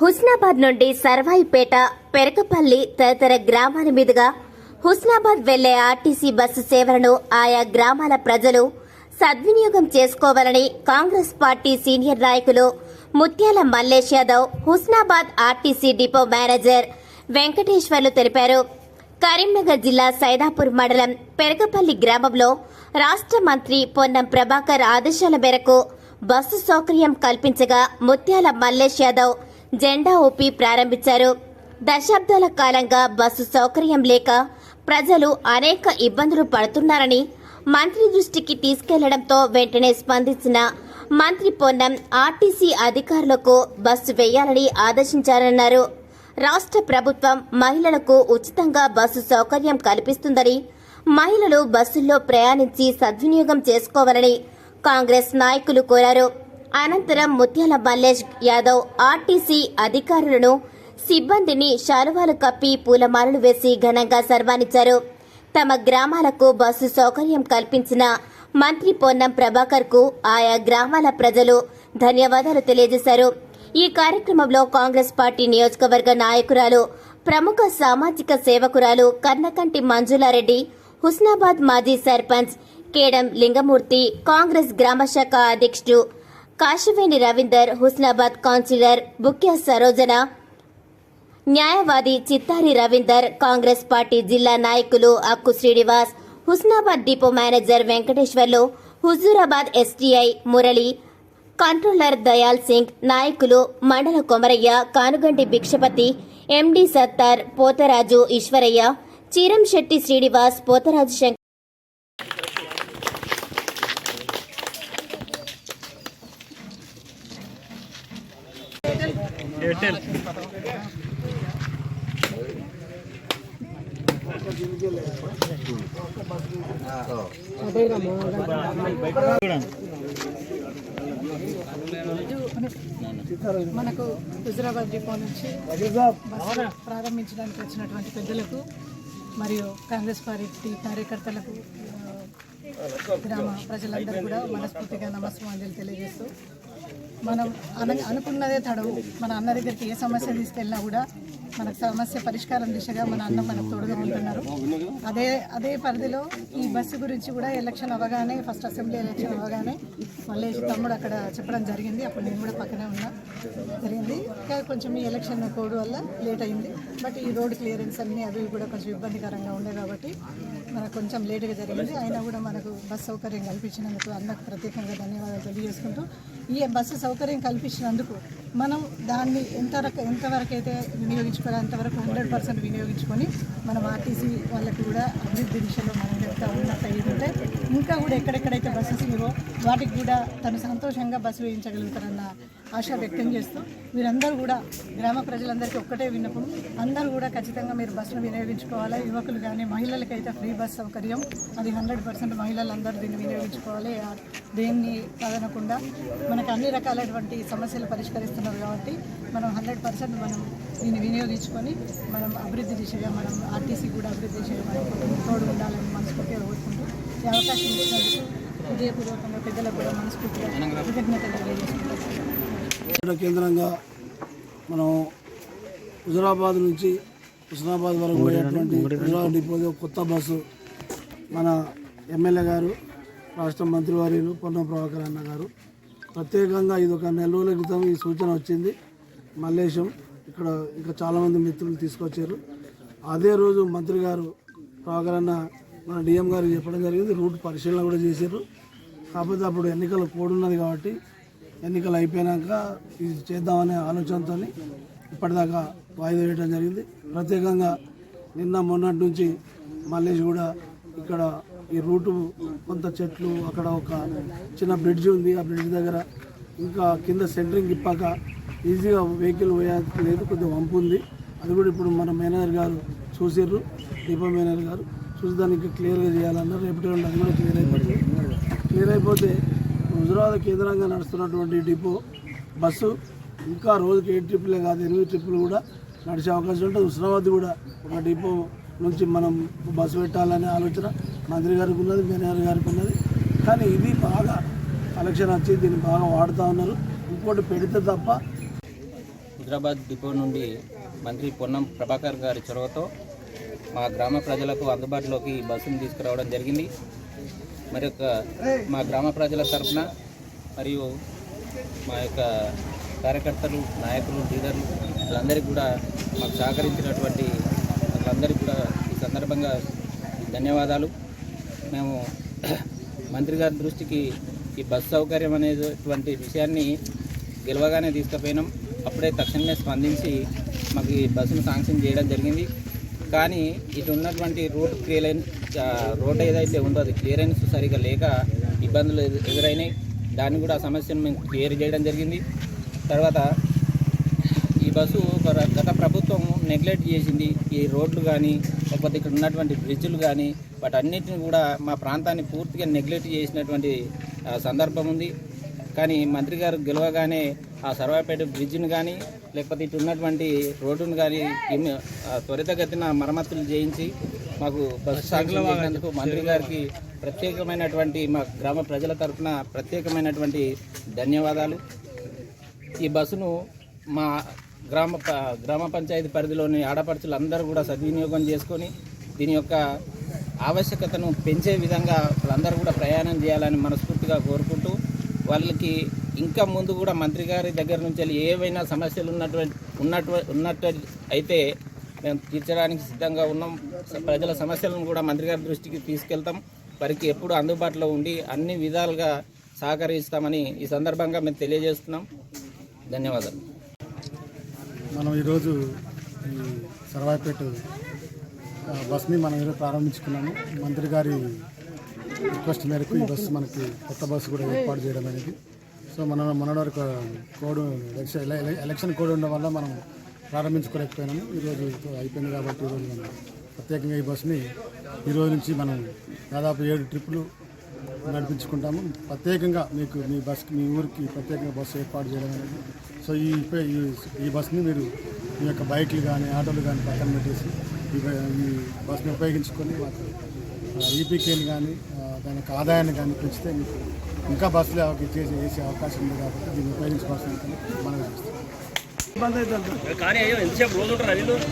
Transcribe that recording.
హుస్నాబాద్ నుండి సర్వాయిపేట పెరకపల్లి తదితర గ్రామాల మీదుగా హుస్నాబాద్ వెళ్ళే ఆర్టీసీ బస్సు సేవలను ఆయా గ్రామాల ప్రజలు సద్వినియోగం చేసుకోవాలని కాంగ్రెస్ పార్టీ సీనియర్ నాయకులు Muthyala Mallesh Yadav Husnabad RTC depot manager Venkateswarlu తెలిపారు. కరీంనగర్ జిల్లా సైదాపూర్ మండలం పెరగపల్లి గ్రామంలో రాష్ట్ర మంత్రి పొన్నం ప్రభాకర్ ఆదేశాల మేరకు బస్సు సౌకర్యం కల్పించగా ముత్యాల మల్లేష్ యాదవ్ జెండా ఊపి ప్రారంభించారు. దశాబ్దాల కాలంగా బస్సు సౌకర్యం లేక ప్రజలు అనేక ఇబ్బందులు పడుతున్నారని మంత్రి దృష్టికి తీసుకెళ్ళడంతో వెంటనే స్పందించిన మంత్రి పొన్నం ఆర్టీసీ అధికారులకు బస్సు వేయాలని ఆదేశించారన్నారు. రాష్ట్ర ప్రభుత్వం మహిళలకు ఉచితంగా బస్సు సౌకర్యం కల్పిస్తుందని మహిళలు బస్సుల్లో ప్రయాణించి సద్వినియోగం చేసుకోవాలని కాంగ్రెస్ నాయకులు కోరారు. అనంతరం ముత్యాల మల్లేష్ యాదవ్ ఆర్టీసీ అధికారులను సిబ్బందిని శాలువాలు కప్పి పూలమాలలు వేసి ఘనంగా సర్వానిచ్చారు. తమ గ్రామాలకు బస్సు సౌకర్యం కల్పించిన మంత్రి పొన్నం ప్రభాకర్కు ఆయా గ్రామాల ప్రజలు ధన్యవాదాలు తెలియజేశారు. ఈ కార్యక్రమంలో కాంగ్రెస్ పార్టీ నియోజకవర్గ నాయకురాలు ప్రముఖ సామాజిక సేవకురాలు కన్నకంటి మంజులారెడ్డి హుస్నాబాద్ మాజీ సర్పంచ్ కేడం లింగమూర్తి కాంగ్రెస్ గ్రామ శాఖ అధ్యక్షుడు కాశివేణి రవీందర్ హుస్నాబాద్ కౌన్సిలర్ బుక్య సరోజన న్యాయవాది చిత్తారి రవీందర్ కాంగ్రెస్ పార్టీ జిల్లా నాయకులు Akku Srinivas Husnabad depot manager Venkateswarlu Huzurabad STI Murali controller Dayal Singh నాయకులు మండల కొమరయ్య కానుగంటి భిక్షపతి ఎండి సత్తార్ పోతరాజు ఈశ్వరయ్య చీరంశెట్టి శ్రీనివాస్ పోతరాజు శంకర్ ఎయిర్టెల్ మనకు హుజరాబాద్ డిపో నుంచి ప్రారంభించడానికి వచ్చినటువంటి పెద్దలకు మరియు కాంగ్రెస్ పార్టీ కార్యకర్తలకు గ్రామ ప్రజలందరూ కూడా మనస్ఫూర్తిగా నమస్కారం తెలియజేస్తూ మనం అన అనుకున్నదే తడవు. మన అన్న దగ్గరికి ఏ సమస్య తీసుకెళ్ళినా కూడా మనకు సమస్య పరిష్కారం దిశగా మన అన్న మనకు తోడుగా ఉంటున్నారు. అదే అదే పరిధిలో ఈ బస్సు గురించి కూడా ఎలక్షన్ అవ్వగానే ఫస్ట్ అసెంబ్లీ ఎలక్షన్ అవ్వగానే మళ్ళీ తమ్ముడు అక్కడ చెప్పడం జరిగింది. అప్పుడు నేను కూడా పక్కనే ఉన్నా. జరిగింది. ఇంకా కొంచెం ఈ ఎలక్షన్ కోడ్ వల్ల లేట్ అయింది. బట్ ఈ రోడ్ క్లియరెన్స్ అన్నీ అవి కూడా కొంచెం ఇబ్బందికరంగా ఉండే కాబట్టి మనకు కొంచెం లేట్గా జరిగింది. అయినా కూడా మనకు బస్ సౌకర్యం కల్పించినందుకు అన్నకు ప్రత్యేకంగా ధన్యవాదాలు తెలియజేసుకుంటూ ఈ బస్సు సౌకర్యం కల్పించినందుకు మనం దాన్ని ఎంతవరకు ఎంతవరకు అయితే వినియోగించుకోవాలి అంతవరకు హండ్రెడ్ పర్సెంట్ వినియోగించుకొని మనం ఆర్టీసీ వాళ్ళకి కూడా అభివృద్ధి దిశలో మనం చెప్తా ఉన్నట్టు అయ్యింటే ఇంకా కూడా ఎక్కడెక్కడైతే బస్సెస్ లేవో వాటికి కూడా తను సంతోషంగా బస్సు వేయించగలుగుతారన్న ఆశ వ్యక్తం చేస్తూ మీరందరూ కూడా గ్రామ ప్రజలందరికీ ఒక్కటే విన్నప్పుడు అందరూ కూడా ఖచ్చితంగా మీరు బస్సును వినియోగించుకోవాలి? యువకులు కానీ మహిళలకైతే ఫ్రీ బస్ సౌకర్యం. అది హండ్రెడ్ పర్సెంట్ మహిళలందరూ దీన్ని వినియోగించుకోవాలి. దేన్ని కదనకుండా మనకు అన్ని రకాలైనటువంటి సమస్యలు పరిష్కరిస్తున్నారు కాబట్టి మనం హండ్రెడ్ పర్సెంట్ మనం దీన్ని వినియోగించుకొని మనం అభివృద్ధి దిశగా మనం ఆర్టీసీ కూడా అభివృద్ధి దిశగా మనం తోడు ఉండాలని మనస్ఫూర్తిగా కోరుకుంటూ ఈ అవకాశం ఇచ్చినందుకు హృదయపూర్వకంగా పెద్దలకు కూడా మనస్ఫూర్తిగా కృతజ్ఞతలు తెలియజేసుకుంటున్నాను. ఇక్కడ కేంద్రంగా మనం హుజరాబాద్ నుంచి హుస్నాబాద్ వరకు పోయేటువంటి హుజరాబాద్ డిపోలో కొత్త బస్సు మన ఎమ్మెల్యే గారు రాష్ట్ర మంత్రివర్యులు పొన్నం ప్రభాకర్ అన్న గారు ప్రత్యేకంగా ఇది ఒక నెల రోజుల క్రితం ఈ సూచన వచ్చింది. మల్లేశం ఇక్కడ ఇంకా చాలామంది మిత్రులు తీసుకొచ్చారు. అదే రోజు మంత్రి గారు ప్రాగరణ మన డిఎం గారు చెప్పడం జరిగింది. రూట్ పరిశీలన కూడా చేశారు. కాకపోతే అప్పుడు ఎన్నికల కూడున్నది కాబట్టి ఎన్నికలు అయిపోయినాక ఇది చేద్దామనే ఆలోచనతో ఇప్పటిదాకా వాయిదా వేయడం జరిగింది. ప్రత్యేకంగా నిన్న మొన్నటి నుంచి మల్లేష్ కూడా ఇక్కడ ఈ రూటు కొంత చెట్లు అక్కడ ఒక చిన్న బ్రిడ్జ్ ఉంది. ఆ బ్రిడ్జ్ దగ్గర ఇంకా కింద సెంటరింగ్ ఇప్పాక ఈజీగా వెహికల్ లేదు కొద్దిగా వంపు ఉంది. అది కూడా ఇప్పుడు మన మేనేజర్ గారు చూసారు డిపో మేనేజర్ గారు. చూసి దానికి క్లియర్గా చేయాలన్నారు. రేపటి నుండి అది కూడా క్లియర్ అయిపోతుంది క్లియర్ అయిపోతే హుజరాబాద్ కేంద్రంగా నడుస్తున్నటువంటి డిపో బస్సు ఇంకా రోజుకి ఏడు ట్రిప్పులే కాదు ఎనిమిది ట్రిప్పులు కూడా నడిచే అవకాశం ఉంటుంది. హుస్నాబాద్ కూడా ఒక డిపో నుంచి మనం బస్సు పెట్టాలనే ఆలోచన. మంత్రి గారికి ఉన్నది మేనేజర్ గారికి ఉన్నది. కానీ ఇది బాగా కలెక్షన్ వచ్చి దీన్ని బాగా వాడుతూ ఉన్నారు. ఇంకోటి పెడితే తప్ప హైదరాబాద్ డిపో నుండి మంత్రి పొన్నం ప్రభాకర్ గారి చొరవతో మా గ్రామ ప్రజలకు అందుబాటులోకి బస్సును తీసుకురావడం జరిగింది. మరి యొక్క మా గ్రామ ప్రజల తరఫున మరియు మా యొక్క కార్యకర్తలు నాయకులు లీడర్లు వీళ్ళందరికీ కూడా మాకు సహకరించినటువంటి వాళ్ళందరికీ కూడా ఈ సందర్భంగా ధన్యవాదాలు. మేము మంత్రి గారి దృష్టికి ఈ బస్సు సౌకర్యం అనేటువంటి విషయాన్ని గెలవగానే తీసుకుపోయినాం. అప్పుడే తక్షణమే స్పందించి మాకు ఈ బస్సును శాంక్షన్ చేయడం జరిగింది. కానీ ఇటు ఉన్నటువంటి రోడ్ క్లియరెన్స్ రోడ్ ఏదైతే ఉందో అది క్లియరెన్స్ సరిగా లేక ఇబ్బందులు ఎదురైనాయి. దాన్ని కూడా ఆ సమస్యను మేము క్లియర్ చేయడం జరిగింది. తర్వాత ఈ బస్సు ఒక గత ప్రభుత్వం నెగ్లెక్ట్ చేసింది. ఈ రోడ్లు కానీ లేకపోతే ఇక్కడ ఉన్నటువంటి బ్రిడ్జ్లు కానీ వాటన్నిటిని కూడా మా ప్రాంతాన్ని పూర్తిగా నెగ్లెక్ట్ చేసినటువంటి సందర్భం ఉంది. కానీ మంత్రి గారు గెలవగానే ఆ సర్వాపేట బ్రిడ్జ్ను కానీ లేకపోతే ఇటు ఉన్నటువంటి రోడ్డును కానీ త్వరితగతిన మరమ్మతులు చేయించి మాకు బస్సు చేసినందుకు మంత్రి గారికి ప్రత్యేకమైనటువంటి మా గ్రామ ప్రజల తరఫున ప్రత్యేకమైనటువంటి ధన్యవాదాలు. ఈ బస్సును మా గ్రామ ప- గ్రామ పంచాయతీ పరిధిలోని ఆడపడుచులు అందరూ కూడా సద్వినియోగం చేసుకొని దీని యొక్క ఆవశ్యకతను పెంచే విధంగా వాళ్ళందరూ కూడా ప్రయాణం చేయాలని మనస్ఫూర్తిగా కోరుకుంటూ వాళ్ళకి ఇంకా ముందు కూడా మంత్రి గారి దగ్గర నుంచి వెళ్ళి ఏవైనా సమస్యలు ఉన్నటువంటి ఉన్నట్టు ఉన్నట్టు అయితే మేము తీర్చడానికి సిద్ధంగా ఉన్నాం. ప్రజల సమస్యలను కూడా మంత్రి గారి దృష్టికి తీసుకెళ్తాం. వారికి ఎప్పుడు అందుబాటులో ఉండి అన్ని విధాలుగా సహకరిస్తామని ఈ సందర్భంగా మేము తెలియజేస్తున్నాం. ధన్యవాదాలు. మనం ఈరోజు ఈ సర్వాయిపేట బస్ని మనం ఈరోజు ప్రారంభించుకున్నాము. మంత్రి గారి రిక్వెస్ట్ మేరకు ఈ బస్సు మనకి కొత్త బస్సు కూడా ఏర్పాటు చేయడం అనేది. సో మనం మన వరకు కోడ్ ఎలక్షన్ ఎలక్షన్ కోడ్ ఉండడం వల్ల మనం ప్రారంభించుకోలేకపోయినాము. ఈరోజు అయిపోయింది కాబట్టి ఈరోజు మనం ప్రత్యేకంగా ఈ బస్సుని ఈరోజు నుంచి మనం దాదాపు ఏడు ట్రిప్పులు నడిపించుకుంటాము. ప్రత్యేకంగా మీకు మీ బస్కి మీ ఊరికి ప్రత్యేకంగా బస్సు ఏర్పాటు చేయడం అనేది. సో ఈ ఈ- ఈ బస్ని మీరు మీ యొక్క బైక్లు కానీ ఆటోలు కానీ పక్కన పెట్టేసి ఈ బస్ని ఉపయోగించుకొని మాకు ఈపీకేని కానీ దాని యొక్క ఆదాయాన్ని కానీ పెంచితే మీకు ఇంకా బస్సులు అవకి చేసి వేసే అవకాశం ఉంది కాబట్టి దీన్ని ఉపయోగించుకోవాల్సిన మనం చేస్తాం ఇబ్బంది అవుతుంది?